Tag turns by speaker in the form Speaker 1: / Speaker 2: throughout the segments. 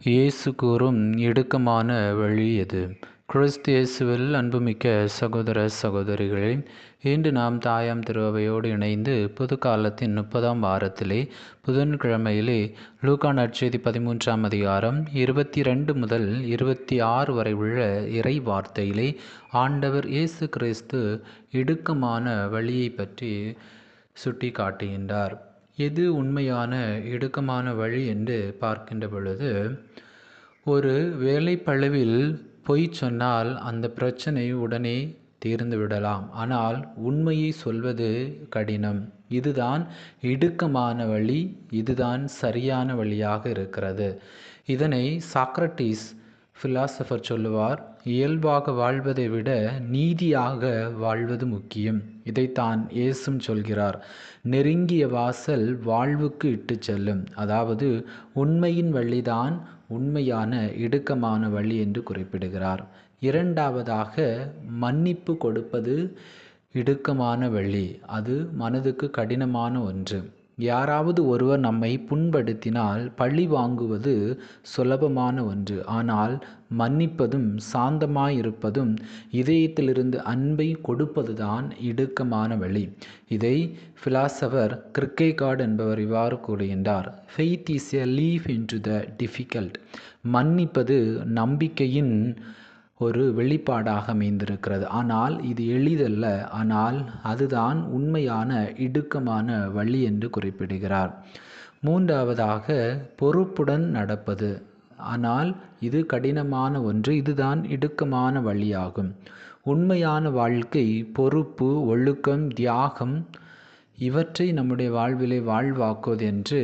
Speaker 1: இயேசு கூறும் இடுக்கமான வழி எது? கிறிஸ்து இயேசுவில் அன்புமிக்க சகோதர சகோதரிகளே இன்று நாம் தாயாம் திருவையோடு இணைந்து புது காலத்தின் முப்பதாம் வாரத்திலே புதன்கிழமையிலே லூகா நற்செய்தி பதிமூன்றாம் அதிகாரம் இருபத்தி ரெண்டு முதல் இருபத்தி ஆறு வரை உள்ள இறை வார்த்தையிலே ஆண்டவர் இயேசு கிறிஸ்து இடுக்கமான வழியை பற்றி சுட்டி காட்டுகின்றார் எது உண்மையான இடுக்கமான வழி என்று பார்க்கின்ற பொழுது ஒரு வேலைப்பழுவில் பொய் சொன்னால் அந்த பிரச்சனை உடனே தீர்ந்து விடலாம். ஆனால் உண்மையை சொல்வது கடினம். இதுதான் இடுக்கமான வழி இதுதான் சரியான வழியாக இருக்கிறது. இதனை சாக்ரட்டிஸ் ஃபிலாசபர் சொல்லுவார் இயல்பாக வாழ்வதை விட நீதியாக வாழ்வது முக்கியம். இதைத்தான் இயேசும் சொல்கிறார் நெருங்கிய வாசல் வாழ்வுக்கு இட்டு செல்லும். அதாவது உண்மையின் வழிதான் உண்மையான இடுக்கமான வழி என்று குறிப்பிடுகிறார். இரண்டாவதாக மன்னிப்பு கொடுப்பது இடுக்கமான வழி. அது மனதுக்கு கடினமான ஒன்று. யாராவது ஒருவர் நம்மை புண்படுத்தினால் பழி வாங்குவது சுலபமான ஒன்று. ஆனால் மன்னிப்பதும் சாந்தமாயிருப்பதும் இதயத்திலிருந்து அன்பை கொடுப்பதுதான் இடுக்கமான வழி. இதை ஃபிலாசபர் கிரிக்கேகார்டு என்பவர் இவ்வாறு கூறுகின்றார். Faith is a leap into the difficult மன்னிப்பது நம்பிக்கையின் ஒரு வெளிப்பாடாக அமைந்திருக்கிறது. ஆனால் இது எளிதல்ல. ஆனால் அதுதான் உண்மையான இடுக்கமான வழி என்று குறிப்பிடுகிறார். மூன்றாவதாக பொறுப்புடன் நடப்பது. ஆனால் இது கடினமான ஒன்று. இதுதான் இடுக்கமான வழியாகும். உண்மையான வாழ்க்கை பொறுப்பு ஒழுக்கம் தியாகம் இவற்றை நம்முடைய வாழ்விலை வாழ்வாக்குவது என்று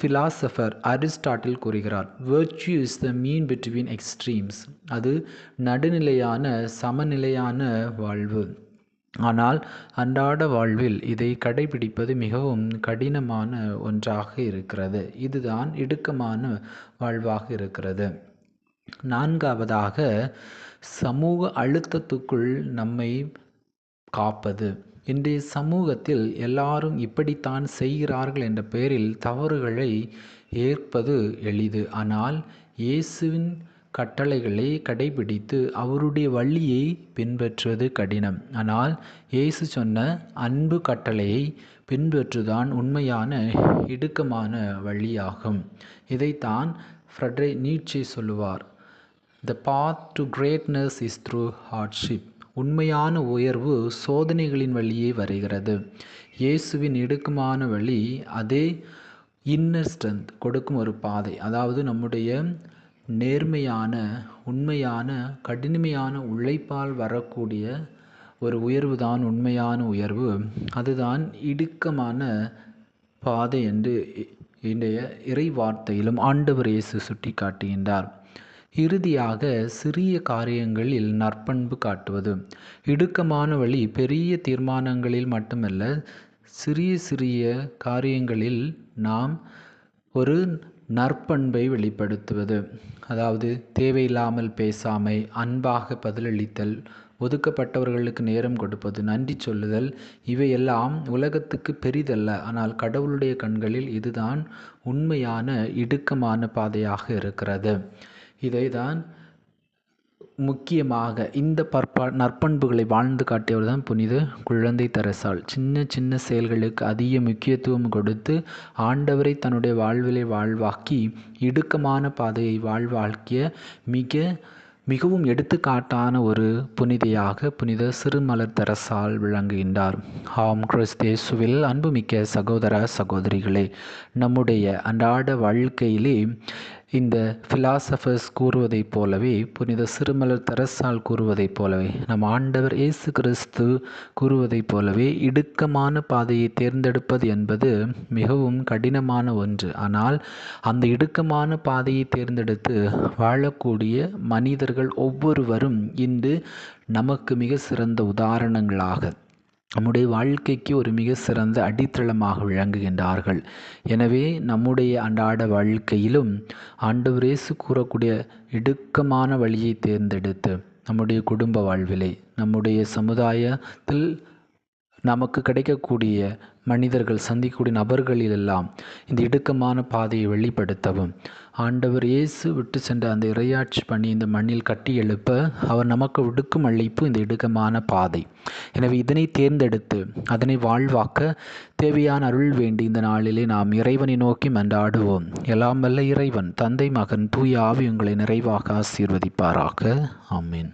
Speaker 1: ஃபிலாசபர் அரிஸ்டாட்டில் கூறுகிறார் virtue is the mean between extremes அது நடுநிலையான சமநிலையான வாழ்வு. ஆனால் அன்றாட வாழ்வில் இதை கடைபிடிப்பது மிகவும் கடினமான ஒன்றாக இருக்கிறது. இதுதான் இடுக்கமான வாழ்வாக இருக்கிறது. நான்காவதாக சமூக அழுத்தத்துக்குள் நம்மை காப்பது. இன்றைய சமூகத்தில் எல்லாரும் இப்படித்தான் செய்கிறார்கள் என்ற பெயரில் தவறுகளை ஏற்பது எளிது. ஆனால் இயேசுவின் கட்டளைகளை கடைபிடித்து அவருடைய வழியை பின்பற்றுவது கடினம். ஆனால் இயேசு சொன்ன அன்பு கட்டளையை பின்பற்றுதான் உண்மையான இடுக்கமான வழியாகும். இதைத்தான் ஃப்ரெட்ரே நீட்சே சொல்லுவார். The path to greatness is through hardship உண்மையான உயர்வு சோதனைகளின் வழியே வருகிறது. இயேசுவின் இடுக்கமான வழி அதே இன்னர் ஸ்ட்ரென்த் கொடுக்கும் ஒரு பாதை. அதாவது நம்முடைய நேர்மையான உண்மையான கடினமையான உழைப்பால் வரக்கூடிய ஒரு உயர்வு தான் உண்மையான உயர்வு. அதுதான் இடுக்கமான பாதை என்று இன்றைய இறை வார்த்தையிலும் ஆண்டவர் இயேசு சுட்டி காட்டுகின்றார் இறுதியாக சிறிய காரியங்களில் நற்பண்பு காட்டுவது. இடுக்கமான வழி பெரிய தீர்மானங்களில் மட்டுமல்ல சிறிய சிறிய காரியங்களில் நாம் ஒரு நற்பண்பை வெளிப்படுத்துவது. அதாவது தேவையில்லாமல் பேசாமை அன்பாக பதிலளித்தல் ஒதுக்கப்பட்டவர்களுக்கு நேரம் கொடுப்பது நன்றி சொல்லுதல் இவையெல்லாம் உலகத்துக்கு பெரிதல்ல. ஆனால் கடவுளுடைய கண்களில் இதுதான் உண்மையான இடுக்கமான பாதையாக இருக்கிறது. இதை தான் முக்கியமாக இந்த பற்பா நற்பண்புகளை வாழ்ந்து காட்டியவர் தான் புனித குழந்தை தரசால். சின்ன சின்ன செயல்களுக்கு அதிக முக்கியத்துவம் கொடுத்து ஆண்டவரை தன்னுடைய வாழ்விலை வாழ்வாக்கி இடுக்கமான பாதையை வாழ்வாக்கிய மிக மிகவும் எடுத்துக்காட்டான ஒரு புனிதையாக புனித சிறுமலர் தரசால் விளங்குகின்றார். ஆம் கிறிஸ்தேசுவில் அன்புமிக்க சகோதர சகோதரிகளே நம்முடைய அன்றாட வாழ்க்கையிலே இந்த ஃபிலாசபர்ஸ் கூறுவதைப் போலவே புனித சிறுமலர் தரசால் கூறுவதைப் போலவே நம் ஆண்டவர் இயேசு கிறிஸ்து கூறுவதைப் போலவே இடுக்கமான பாதையை தேர்ந்தெடுப்பது என்பது மிகவும் கடினமான ஒன்று. ஆனால் அந்த இடுக்கமான பாதையை தேர்ந்தெடுத்து வாழக்கூடிய மனிதர்கள் ஒவ்வொருவரும் இன்று நமக்கு மிக சிறந்த உதாரணங்களாக நம்முடைய வாழ்க்கைக்கு ஒரு மிக சிறந்த அடித்தளமாக விளங்குகின்றார்கள். எனவே நம்முடைய அன்றாட வாழ்க்கையிலும் ஆண்டவரேசு கூறக்கூடிய இடுக்கமான வழியை தேர்ந்தெடுத்து நம்முடைய குடும்ப வாழ்விலே நம்முடைய சமுதாயத்தில் நமக்கு கிடைக்கக்கூடிய மனிதர்கள் சந்திக்கக்கூடிய நபர்களிலெல்லாம் இந்த இடுக்கமான பாதையை வெளிப்படுத்தவும். ஆண்டவர் இயேசு விட்டு சென்ற அந்த இரையாட்சி பணி இந்த மண்ணில் கட்டி எழுப்ப அவர் நமக்கு விடுக்கும் அழைப்பு இந்த இடுக்கமான பாதை. எனவே இதனை தேர்ந்தெடுத்து அதனை வாழ்வாக்க தேவையான அருள் வேண்டி இந்த நாளிலே நாம் இறைவனை நோக்கி மன்றாடுவோம். எல்லாம் வல்ல இறைவன் தந்தை மகன் தூய ஆவி உங்களை நிறைவாக ஆசீர்வதிப்பாராக. ஆமீன்.